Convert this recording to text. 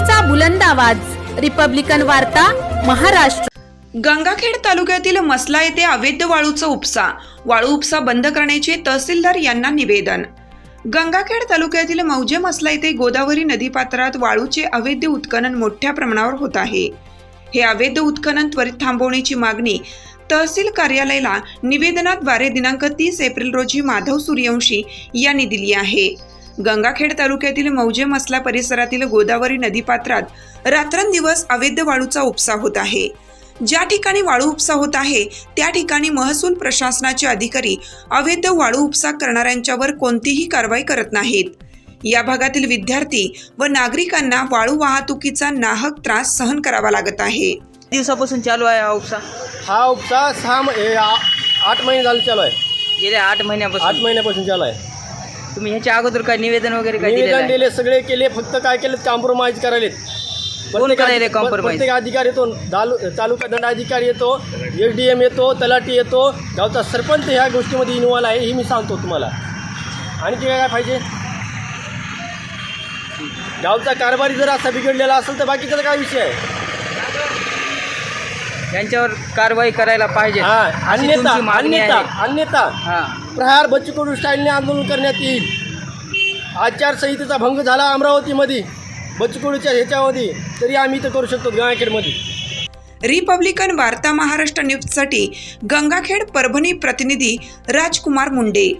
लोकशाहीचा बुलंद आवाज. रिपब्लिकन वार्ता महाराष्ट्र. गंगाखेड तालुक्यातील मसला येथे अवैध वाळूचा उपसा. वाळू उपसा बंद करण्याचे तहसीलदार यांना निवेदन. गंगाखेड तालुक्यातील मौजे मसला येथे गोदावरी नदीपात्रात वाळूचे अवैध उत्खनन मोठ्या प्रमाणावर होत आहे. हे अवैध उत्खनन त्वरित थांबवण्याची मागणी तहसील कार्यालयाला निवेदनाद्वारे दिनांक तीस एप्रिल रोजी माधव सूर्यवंशी यांनी दिली आहे. गंगाखेड तालुक्यातील मौजे मसला परिसरातील गोदावरी नदीपात्रात रात्रंदिवस अवैध वाळूचा उपसा होत आहे. ज्या ठिकाणी वाळू उपसा होत आहे त्या ठिकाणी महसूल प्रशासनाचे अधिकारी अवैध वाळू उपसा करणाऱ्यांच्यावर कोणतीही कारवाई करत नाहीत. या भागातील विद्यार्थी व नागरिकांना वाळू वाहतुकीचा नाहक त्रास सहन करावा लागत आहे. दिवसापासून चालू आहे हा उपसा? हा उपचार सहा म- हे आ- आठ महिने झाले चालू आहे. गेल्या आठ आठ महिन्यापासून महिन्यापासून चालू आहे. तुम्ही ह्याच्या अगोदर काय निवेदन वगैरे काय निवेदन? दिले सगळे केले फक्त काय केले कॉम्प्रोमाइज करायलेत कोण करायले compromise? प्रत्येक अधिकारी येतो दालू तालुका दंडाधिकारी येतो एस डी एम येतो तलाठी येतो गावचा सरपंच ह्या गोष्टीमध्ये इन्व्हॉल्व आहे ही मी सांगतो तुम्हाला आणखी काय काय पाहिजे गावचा कारभारी जर असा बिघडलेला असेल तर बाकीचा काय विषय आहे यांच्यावर कारवाई करायला पाहिजे. हा अशी अन्यथा तुमची मागणी अन्यथा आहे. अन्यथा हा. प्रहार बच्चू कडू स्टाईलने आंदोलन करण्यात येईल. आचारसंहितेचा भंग झाला अमरावतीमध्ये. बच्चू कडूच्या ह्याच्यामध्ये तरी आम्ही इथं करू शकतो गंगाखेडमध्ये रिपब्लिकन वार्ता महाराष्ट्र न्यूजसाठी गंगाखेड परभणी प्रतिनिधी राजकुमार मुंडे.